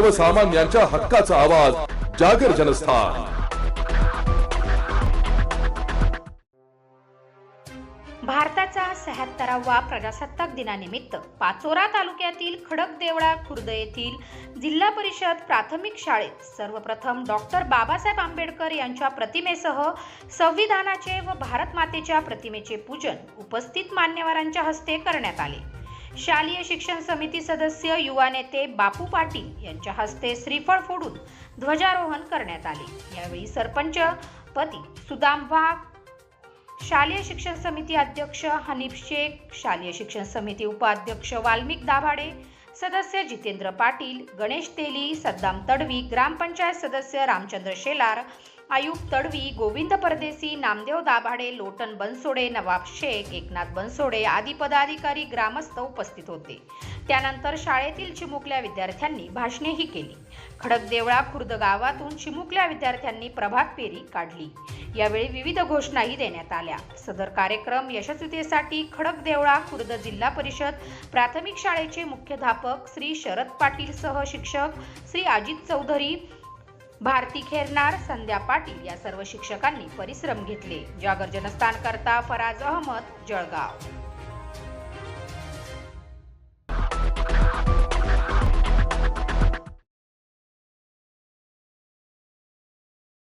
सर्वसामान्यांच्या हक्काचा आवाज जागर जनस्थान. भारताचा शहात्तरावा प्रजासत्ताक दिनानिमित्त पाचोरा तालुक्यातील खडकदेवळा खुर्द येथील जिल्हा परिषद प्राथमिक शाळेत सर्वप्रथम डॉक्टर बाबासाहेब आंबेडकर यांच्या प्रतिमेसह संविधानाचे व भारत मातेच्या प्रतिमेचे पूजन उपस्थित मान्यवरांच्या हस्ते करण्यात आले. शालेय शिक्षण समिती सदस्य युवा नेते बापू पाटील यांच्या हस्ते श्रीफळ फोडून ध्वजारोहण करण्यात आले. यावेळी सरपंच पती सुदाम वाघ शालेय शिक्षण समिती अध्यक्ष हनीफ शेख शालेय शिक्षण समिती उपाध्यक्ष वाल्मिक दाभाडे सदस्य जितेंद्र पाटील गणेश तेली सद्दाम तडवी ग्रामपंचायत सदस्य रामचंद्र शेलार आयुब तडवी गोविंद परदेसी नामदेव दाभाडे लोटन बनसोडे नवाब शेख एकनाथ बनसोडे आदी पदाधिकारी ग्रामस्थ उपस्थित होते. त्यानंतर शाळेतील चिमुकल्या विद्यार्थ्यांनी भाषणेही केली. खडकदेवळा खुर्द गावातून चिमुकल्या विद्यार्थ्यांनी प्रभात फेरी काढली. यावेळी विविध घोषणाही देण्यात आल्या. सदर कार्यक्रम यशस्वीतेसाठी खडकदेवळा खुर्द जिल्हा परिषद प्राथमिक शाळेचे मुख्याध्यापक श्री शरद पाटील सह शिक्षक श्री अजित चौधरी भारती खेरनार संध्या पाटील या सर्व शिक्षकांनी परिश्रम घेतले. जागर जनस्थान करता फराज अहमद जळगाव.